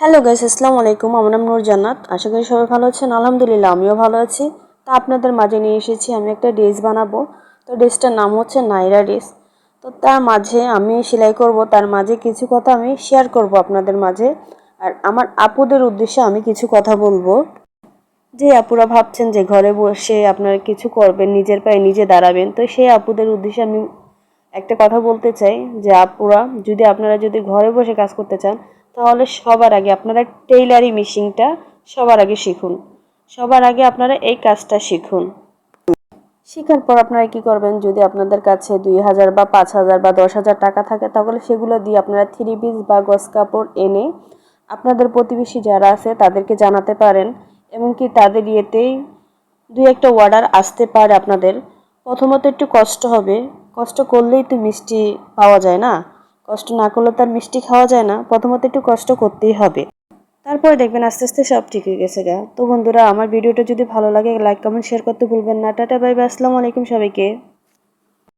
Hello guys, আসসালামু আলাইকুম। আমার নাম নূর জান্নাত। আশা করি সবাই ভালো আছেন। আলহামদুলিল্লাহ, আমিও ভালো আছি। তা আপনাদের মাঝে নিয়ে এসেছি আমি একটা ড্রেস বানাবো। তো ড্রেসটার নাম হচ্ছে নাইরা ড্রেস তো তার মাঝে আমি সেলাই করব, তার মাঝে কিছু কথা আমি শেয়ার করব আপনাদের মাঝে। আর আমার আপুদের উদ্দেশ্যে আমি কিছু কথা বলব। যে আপুরা ভাবছেন যে ঘরে বসে আপনারা কিছু করবেন, নিজের পায়ে নিজে দাঁড়াবেন, তো সেই আপুদের উদ্দেশ্যে আমি একটা কথা বলতে চাই। যে আপুরা, যদি আপনারা যদি ঘরে বসে কাজ করতে চান তাহলে সবার আগে আপনারা টেইলারি মেশিনটা সবার আগে শিখুন। সবার আগে আপনারা এই কাজটা শিখুন। শেখার পর আপনারা কি করবেন? যদি আপনাদের কাছে দুই হাজার বা পাঁচ হাজার বা দশ হাজার টাকা থাকে, তাহলে সেগুলো দিয়ে আপনারা থ্রি পিস বা গস কাপড় এনে আপনাদের প্রতিবেশী যারা আছে, তাদেরকে জানাতে পারেন এমনকি তাদের ইয়েতেই দুই একটা অর্ডার আসতে পারে আপনাদের। প্রথমত একটু কষ্ট হবে। কষ্ট করলেই তো মিষ্টি পাওয়া যায় না? কষ্ট না করলে তার মিষ্টি খাওয়া যায় না। প্রথমত একটু কষ্ট করতেই হবে। তারপরে দেখবেন আস্তে আস্তে সব ঠিক হয়ে গেছে গা। তো বন্ধুরা, আমার ভিডিওটা যদি ভালো লাগে লাইক কমেন্ট শেয়ার করতে ভুলবেন না। টাটা বাই বাই আসসালামু আলাইকুম সবাইকে।